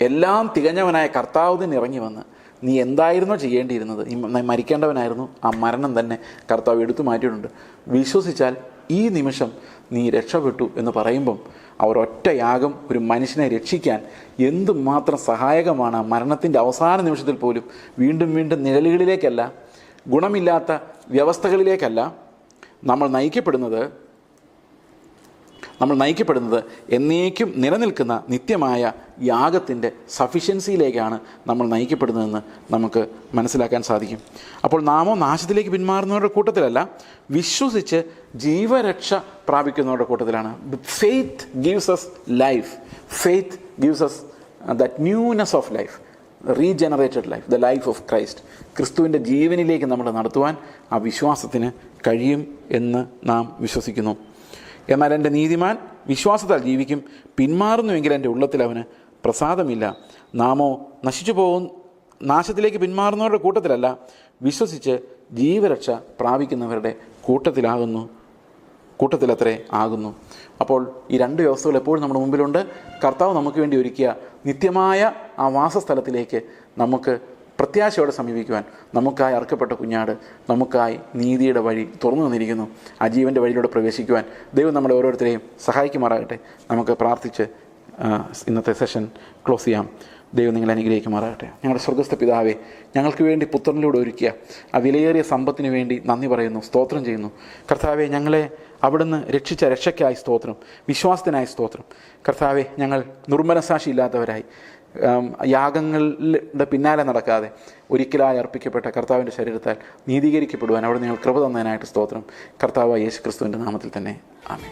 എല്ലാം തികഞ്ഞവനായ കർത്താവ് തന്നെ ഇറങ്ങി വന്ന് നീ എന്തായിരുന്നോ ചെയ്യേണ്ടിയിരുന്നത്? ഈ മരിക്കേണ്ടവനായിരുന്നു. ആ മരണം തന്നെ കർത്താവ് എടുത്തു മാറ്റിയിട്ടുണ്ട്. വിശ്വസിച്ചാൽ ഈ നിമിഷം നീ രക്ഷപ്പെട്ടു എന്ന് പറയുമ്പം അവർ ഒറ്റ യാഗം ഒരു മനുഷ്യനെ രക്ഷിക്കാൻ എന്തുമാത്രം സഹായകമാണ് മരണത്തിന്റെ അവസാന നിമിഷത്തിൽ പോലും വീണ്ടും വീണ്ടും നിഴലുകളിലേക്കല്ല ഗുണമില്ലാത്ത വ്യവസ്ഥകളിലേക്കല്ല നമ്മൾ നയിക്കപ്പെടുന്നത്. നമ്മൾ നയിക്കപ്പെടുന്നത് എന്നേക്കും നിലനിൽക്കുന്ന നിത്യമായ യാഗത്തിന്റെ സഫിഷ്യൻസിയിലേക്കാണ് നമ്മൾ നയിക്കപ്പെടുന്നതെന്ന് നമുക്ക് മനസ്സിലാക്കാൻ സാധിക്കും. അപ്പോൾ നാമോ നാശത്തിലേക്ക് പിന്മാറുന്നവരുടെ കൂട്ടത്തിലല്ല വിശ്വസിച്ച് ജീവരക്ഷ പ്രാപിക്കുന്നവരുടെ കൂട്ടത്തിലാണ്. Faith gives us life faith gives us that newness of life regenerated life the life of Christ ക്രിസ്തുവിന്റെ ജീവനിലേക്ക് നമ്മൾ നടത്തുവാൻ ആ വിശ്വാസത്തിന് കഴിയും എന്ന് നാം വിശ്വസിക്കുന്നു. എന്നാൽ എന്റെ നീതിമാൻ വിശ്വാസത്താൽ ജീവിക്കും. പിന്മാറുന്നുവെങ്കിൽ എന്റെ ഉള്ളത്തിൽ അവന് പ്രസാദമില്ല. നാമോ നശിച്ചു പോകും നാശത്തിലേക്ക് പിന്മാറുന്നവരുടെ കൂട്ടത്തിലല്ല. വിശ്വസിച്ച് ജീവരക്ഷ പ്രാപിക്കുന്നവരുടെ കൂട്ടത്തിലാകുന്നു. കൂട്ടത്തിലത്രേ ആകുന്നു. അപ്പോൾ ഈ രണ്ട് വ്യവസ്ഥകൾ എപ്പോഴും നമ്മുടെ മുമ്പിലുണ്ട്. കർത്താവ് നമുക്ക് വേണ്ടി ഒരുക്കിയ നിത്യമായ ആ വാസസ്ഥലത്തിലേക്ക് നമുക്ക് പ്രത്യാശയോടെ സമീപിക്കുവാൻ നമുക്കായി അർക്കപ്പെട്ട കുഞ്ഞാട് നമുക്കായി നീതിയുടെ വഴി തുറന്നു തന്നിരിക്കുന്നു. ആ ജീവന്റെ വഴിയിലൂടെ പ്രവേശിക്കുവാൻ ദൈവം നമ്മളെ ഓരോരുത്തരെയും സഹായിക്കുമാറാകട്ടെ. നമുക്ക് പ്രാർത്ഥിച്ച് ഇന്നത്തെ സെഷൻ ക്ലോസ് ചെയ്യാം. ദൈവം നിങ്ങളെ അനുഗ്രഹിക്കുമാറാകട്ടെ. ഞങ്ങളുടെ സ്വർഗസ്ഥ പിതാവേ ഞങ്ങൾക്ക് വേണ്ടി പുത്രനിലൂടെ ഒരുക്കിയ ആ വിലയേറിയ സമ്പത്തിന് വേണ്ടി നന്ദി പറയുന്നു സ്തോത്രം ചെയ്യുന്നു. കർത്താവെ ഞങ്ങളെ അവിടുന്ന് രക്ഷിച്ച രക്ഷയ്ക്കായി സ്തോത്രം വിശ്വാസത്തിനായി സ്തോത്രം. കർത്താവെ ഞങ്ങൾ നിർമ്മനസാക്ഷി ഇല്ലാത്തവരായി യാഗങ്ങളുടെ പിന്നാലെ നടക്കാതെ ഒരിക്കലായി അർപ്പിക്കപ്പെട്ട കർത്താവിന്റെ ശരീരത്താൽ നീതീകരിക്കപ്പെടുവാൻ അവിടെ നിങ്ങൾ കൃപ തന്നതിനായിട്ട് സ്തോത്രം. കർത്താവ് യേശു ക്രിസ്തുവിന്റെ നാമത്തിൽ തന്നെ. ആമേ